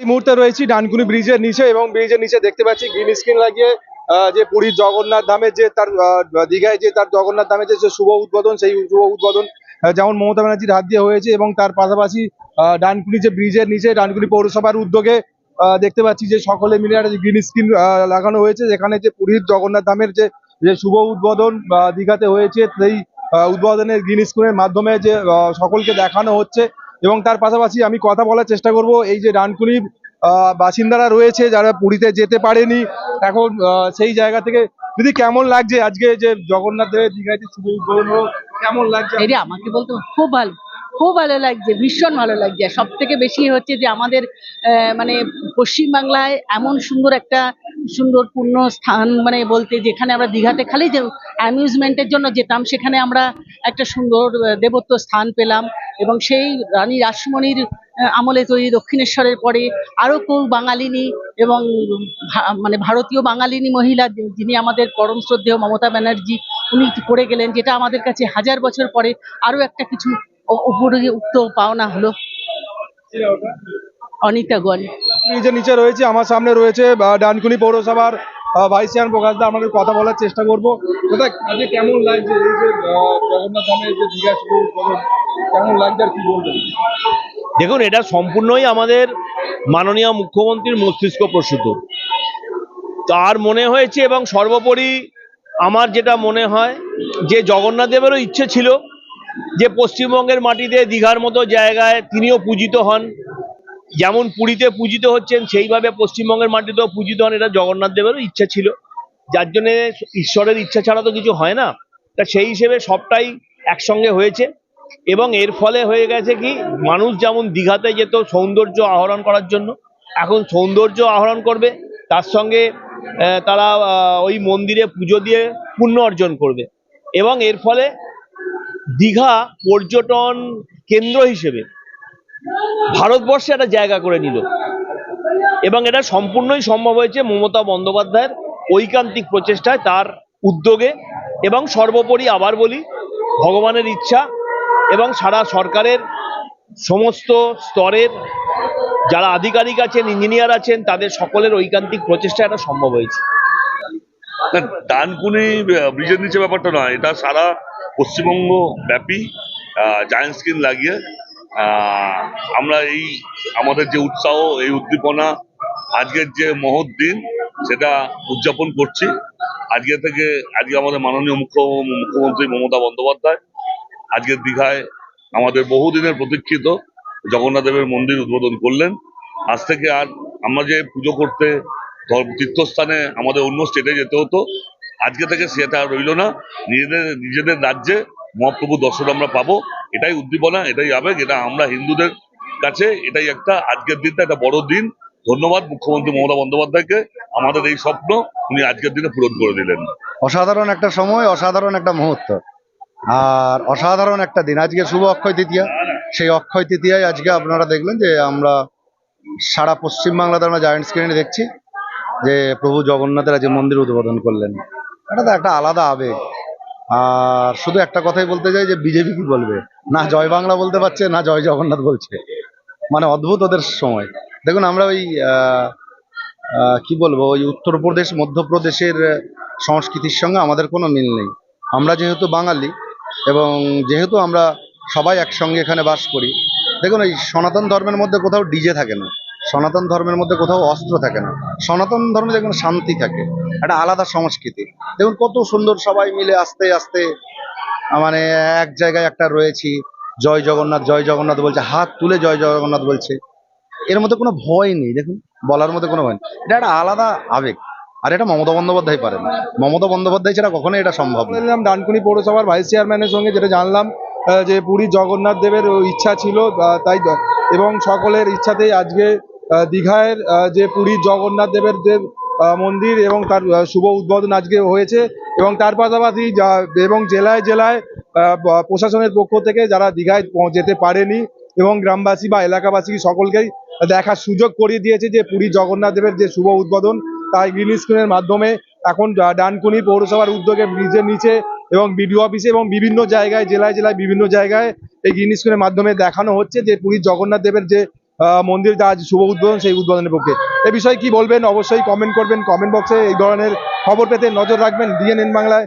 এই মুহূর্তে রয়েছি ডানকুনি ব্রিজের নিচে এবং ব্রিজের নিচে দেখতে পাচ্ছি গ্রিন স্ক্রিন লাগিয়ে যে পুরীর জগন্নাথ ধামের যে তার দীঘায় যে তার জগন্নাথ ধামের যে শুভ উদ্বোধন, সেই শুভ উদ্বোধন যেমন মমতা ব্যানার্জির হাত দিয়ে হয়েছে এবং তার পাশাপাশি ডানকুনি যে ব্রিজের নিচে, ডানকুনি পৌরসভার উদ্যোগে দেখতে পাচ্ছি যে সকলে মিলে একটা গ্রিন স্ক্রিন লাগানো হয়েছে, যেখানে যে পুরীর জগন্নাথ ধামের যে যে শুভ উদ্বোধন দীঘাতে হয়েছে, সেই উদ্বোধনের গ্রিন স্ক্রিনের মাধ্যমে যে সকলকে দেখানো হচ্ছে। এবং তার পাশাপাশি আমি কথা বলার চেষ্টা করব। এই যে ডানকুনির বাসিন্দারা রয়েছে যারা পুরীতে যেতে পারেনি, এখন সেই জায়গা থেকে দিদি কেমন লাগছে আজকে যে জগন্নাথ দেবের দীঘাতে শুভ উদ্বোধন হলো কেমন লাগছে? এটা আমাকে বলতে খুব ভালো খুব ভালো লাগছে, ভীষণ ভালো লাগছে। সব থেকে বেশি হচ্ছে যে আমাদের মানে পশ্চিমবাংলায় এমন সুন্দর একটা সুন্দর পূর্ণ স্থান মানে বলতে যেখানে আমরা দীঘাতে খালি যে অ্যামিউজমেন্টের জন্য যেতাম, সেখানে আমরা একটা সুন্দর দেবত্ব স্থান পেলাম। এবং সেই রানী রাসমণির আমলে তৈরি দক্ষিণেশ্বরের পরে আরও কেউ বাঙালিনী এবং মানে ভারতীয় বাঙালিনী মহিলা যিনি আমাদের পরম শ্রদ্ধেয় মমতা ব্যানার্জি, উনি করে গেলেন, যেটা আমাদের কাছে হাজার বছর পরে আরও একটা কিছু উপরে উক্ত পাওনা হলো। অনিতা গণ ব্রিজের নিচে রয়েছে, আমার সামনে রয়েছে ডানকুনি পৌরসভার ভাইস চেয়ারম্যান প্রকাশ দা আমাদের কথা বলার চেষ্টা করব। কেমন লাগছে এই যে জগন্নাথ ধামের যে দীঘা কেমন লাগছে আর কি বলবেন? দেখুন, এটা সম্পূর্ণই আমাদের মাননীয় মুখ্যমন্ত্রীর মস্তিষ্ক প্রসূত। তার মনে হয়েছে এবং সর্বোপরি আমার যেটা মনে হয়, যে জগন্নাথ দেবেরও ইচ্ছে ছিল যে পশ্চিমবঙ্গের মাটিতে দীঘার মতো জায়গায় তিনিও পূজিত হন। যেমন পুরীতে পূজিত হচ্ছেন, সেইভাবে পশ্চিমবঙ্গের মাটিতেও পূজিত হন, এটা জগন্নাথ দেবেরও ইচ্ছা ছিল। যার জন্যে ঈশ্বরের ইচ্ছা ছাড়া তো কিছু হয় না। তা সেই হিসেবে সবটাই একসঙ্গে হয়েছে। এবং এর ফলে হয়ে গেছে কি, মানুষ যেমন দীঘাতে যেত সৌন্দর্য আহরণ করার জন্য, এখন সৌন্দর্য আহরণ করবে, তার সঙ্গে তারা ওই মন্দিরে পুজো দিয়ে পুণ্য অর্জন করবে। এবং এর ফলে দীঘা পর্যটন কেন্দ্র হিসেবে ভারতবর্ষে একটা জায়গা করে নিল। এবং এটা সম্পূর্ণই সম্ভব হয়েছে মমতা বন্দ্যোপাধ্যায়ের ঐকান্তিক প্রচেষ্টায়, তার উদ্যোগে। এবং সর্বোপরি আবার বলি, ভগবানের ইচ্ছা এবং সারা সরকারের সমস্ত স্তরের যারা আধিকারিক আছেন, ইঞ্জিনিয়ার আছেন, তাদের সকলের ঐকান্তিক প্রচেষ্টা এটা সম্ভব হয়েছে। ডানকুনি ব্রিজের নিচে ব্যাপারটা নয়, এটা সারা পশ্চিমবঙ্গ ব্যাপী জায়েন্ট স্ক্রিন লাগিয়ে আমরা এই, আমাদের যে উৎসাহ, এই উদ্দীপনা, আজকের যে মহৎ দিন, সেটা উদযাপন করছি। আজকে থেকে, আজকে আমাদের মাননীয় মুখ্য, মুখ্যমন্ত্রী মমতা বন্দ্যোপাধ্যায় আজকের দীঘায় আমাদের বহুদিনের প্রতীক্ষিত জগন্নাথ দেবের মন্দির উদ্বোধন করলেন। আজ থেকে আর আমরা যে পুজো করতে তীর্থস্থানে আমাদের অন্য স্টেটে যেতে হতো, আজকে থেকে সেটা আর রইল না। নিজেদের নিজেদের রাজ্যে মহাপ্রভু দর্শন আমরা পাবো। এটাই উদ্দীপনা, এটাই আবেগ, এটা আমরা হিন্দুদের কাছে এটাই একটা আজকের দিনটা, একটা বড় দিন। ধন্যবাদ মুখ্যমন্ত্রী মমতা বন্দ্যোপাধ্যায়কে। আমাদের এই স্বপ্ন উনি আজকের দিনে পূরণ করে দিলেন। অসাধারণ একটা সময়, অসাধারণ একটা মুহূর্ত। আর অসাধারণ একটা দিন। আজকে শুভ অক্ষয় তৃতীয়া। সেই অক্ষয় তৃতীয়ায় আজকে আপনারা দেখলেন যে আমরা সারা পশ্চিমবাংলাতে আমরা জায়েন্ট স্ক্রিনে দেখছি যে প্রভু জগন্নাথের আজকে মন্দির উদ্বোধন করলেন। এটা তো একটা আলাদা আবেগ। আর শুধু একটা কথাই বলতে চাই যে বিজেপি কি বলবে? না জয় বাংলা বলতে পারছে, না জয় জগন্নাথ বলছে। মানে অদ্ভুত ওদের সময়। দেখুন, আমরা ওই কি বলব, ওই উত্তরপ্রদেশ, মধ্যপ্রদেশের সংস্কৃতির সঙ্গে আমাদের কোনো মিল নেই। আমরা যেহেতু বাঙালি এবং যেহেতু আমরা সবাই একসঙ্গে এখানে বাস করি, দেখুন এই সনাতন ধর্মের মধ্যে কোথাও ডিজে থাকে না, সনাতন ধর্মের মধ্যে কোথাও অস্ত্র থাকে না, সনাতন ধর্মে দেখুন শান্তি থাকে, একটা আলাদা সংস্কৃতি। দেখুন কত সুন্দর সবাই মিলে আস্তে আস্তে মানে এক জায়গায় একটা রয়েছি, জয় জগন্নাথ জয় জগন্নাথ বলছে, হাত তুলে জয় জগন্নাথ বলছে। এর মধ্যে কোনো ভয় নেই, দেখুন, বলার মধ্যে কোনো ভয় নেই। এটা একটা আলাদা আবেগ। আর এটা মমতা বন্দ্যোপাধ্যায় পারেন। মমতা বন্দ্যোপাধ্যায় ছাড়া কখনোই এটা সম্ভব বললাম ডানকুনি পৌরসভার ভাইস চেয়ারম্যানের সঙ্গে যেটা জানলাম যে পুরী জগন্নাথ দেবের ইচ্ছা ছিল তাই এবং সকলের ইচ্ছাতেই আজকে আহ, দীঘায় আহ, যে পুরী জগন্নাথ দেবের যে মন্দির এবং তার শুভ উদ্বোধন আজকে হয়েছে এবং তার পাশাপাশি এবং জেলায় জেলায় প্রশাসনের পক্ষ থেকে যারা দীঘায় যেতে পারেনি এবং গ্রামবাসী বা এলাকাবাসী সকলকেই দেখার সুযোগ করিয়ে দিয়েছে যে পুরী জগন্নাথ দেবের যে শুভ উদ্বোধন তাই গ্রিন স্ক্রিনের মাধ্যমে এখন ডানকুনি পৌরসভার উদ্যোগে ব্রিজের নিচে এবং বিডিও অফিসে এবং বিভিন্ন জায়গায়, জেলায় জেলায় বিভিন্ন জায়গায় এই গ্রিন স্ক্রিনের মাধ্যমে দেখানো হচ্ছে যে পুরীর জগন্নাথ দেবের যে মন্দির আজ শুভ উদ্বোধন, সেই উদ্বোধনের পক্ষে। এ বিষয়ে কি বলবেন? অবশ্যই কমেন্ট করবেন। কমেন্ট বক্সে এই ধরনের খবর পেতে নজর রাখবেন। ডিএনএন বাংলায়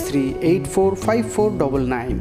6384549